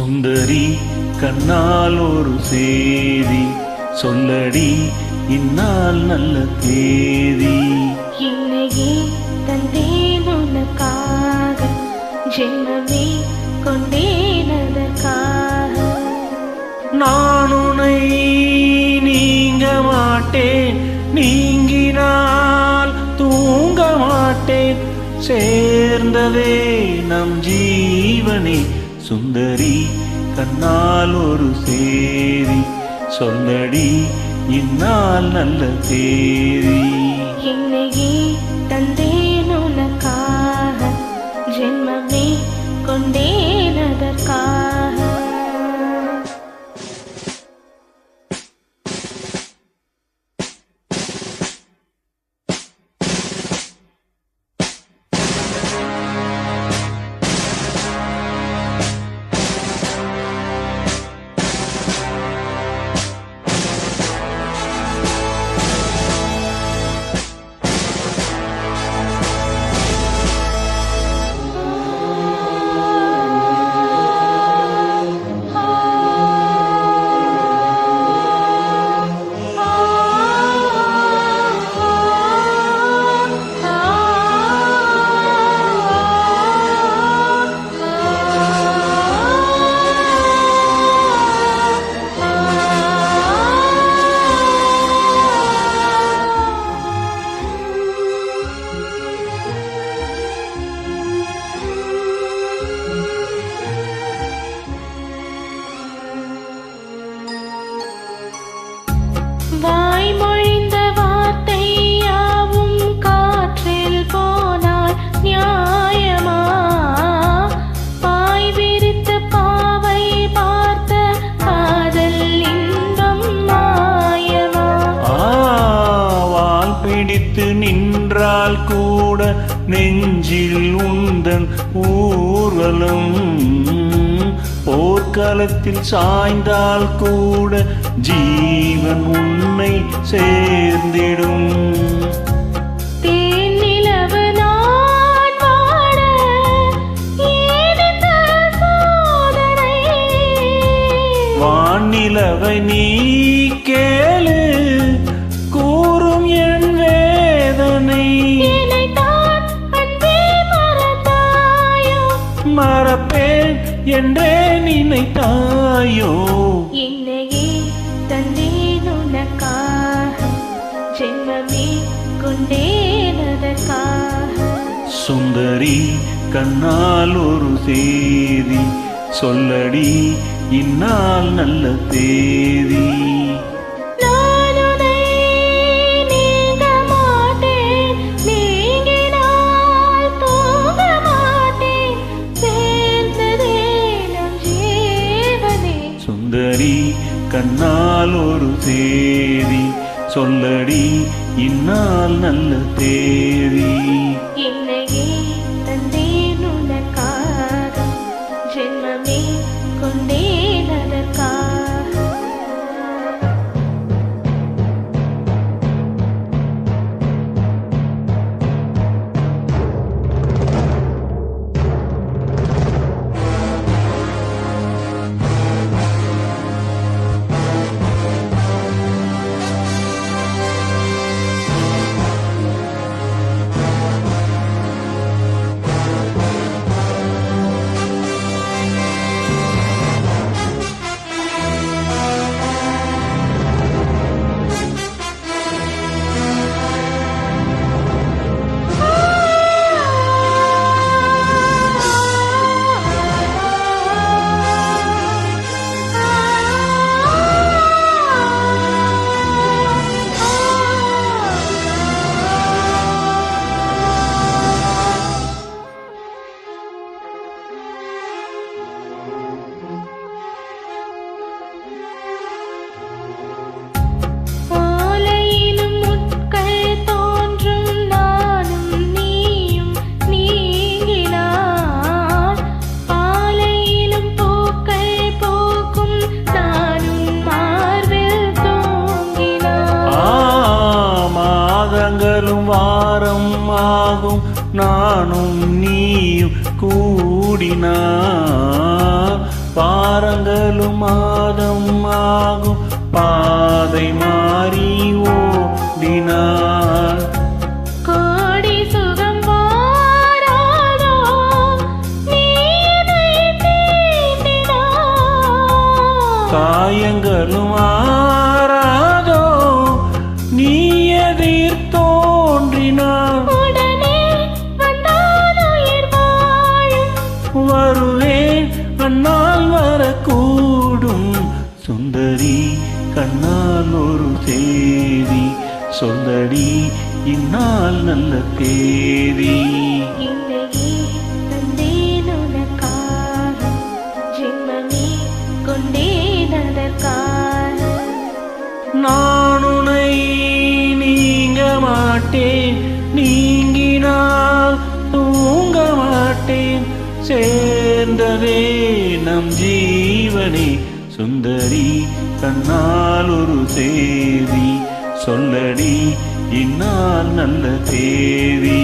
சுந்தரி கண்ணால் ஒரு சேதி. சொல்லடி இந்நாள் நல்ல தேதி. இன்னையே தந்தேன் உனக்காக. ஜென்மமே கொண்டேன் அதற்காக. நான் உன்னை நீங்க மாட்டேன். நீங்கினால் தூங்க மாட்டேன். சேர்ந்ததே நம் ஜீவனே. சுந்தரி கண்ணால் ஒரு சேரி. சொல்லடி இந்நாள் நல்ல தேரி. என்னையே தந்தை நின்றால் கூட நெஞ்சில் உந்தன் ஊர்வலம். போர்க்களத்தில் சாய்ந்தால் கூட ஜீவன் உன்னை சேர்ந்திடும். என்றே நினைத்தாயோ? என்னையே தந்தேன் உனக்காக ஜென்மமே கொண்டேன் அதற்காக. சுந்தரி கண்ணால் ஒரு சேதி சொல்லடி இந்நாள் நல்ல தேதி. கண்ணால் ஒரு தேதி. சொல்லடி இந்நாள் நல்ல தேதி. ஓடினார் பாரங்களும் மாதம் ஆகும். பாதை மாறி தீண்டினாய் காயங்களும் ஆறாதோ நீ எதிர் கண்ணால் ஒரு செய்தி சொல்லடி இந்நாள் நல்ல தேதி நான் உனை நீங்க மாட்டேன் நீங்கினால் தூங்க மாட்டேன். சேர்ந்ததே நம் ஜீவனே சுந்தரி தன்னால் ஒரு செய்தி சொல்லடி இன்னால் நல்ல தேவி.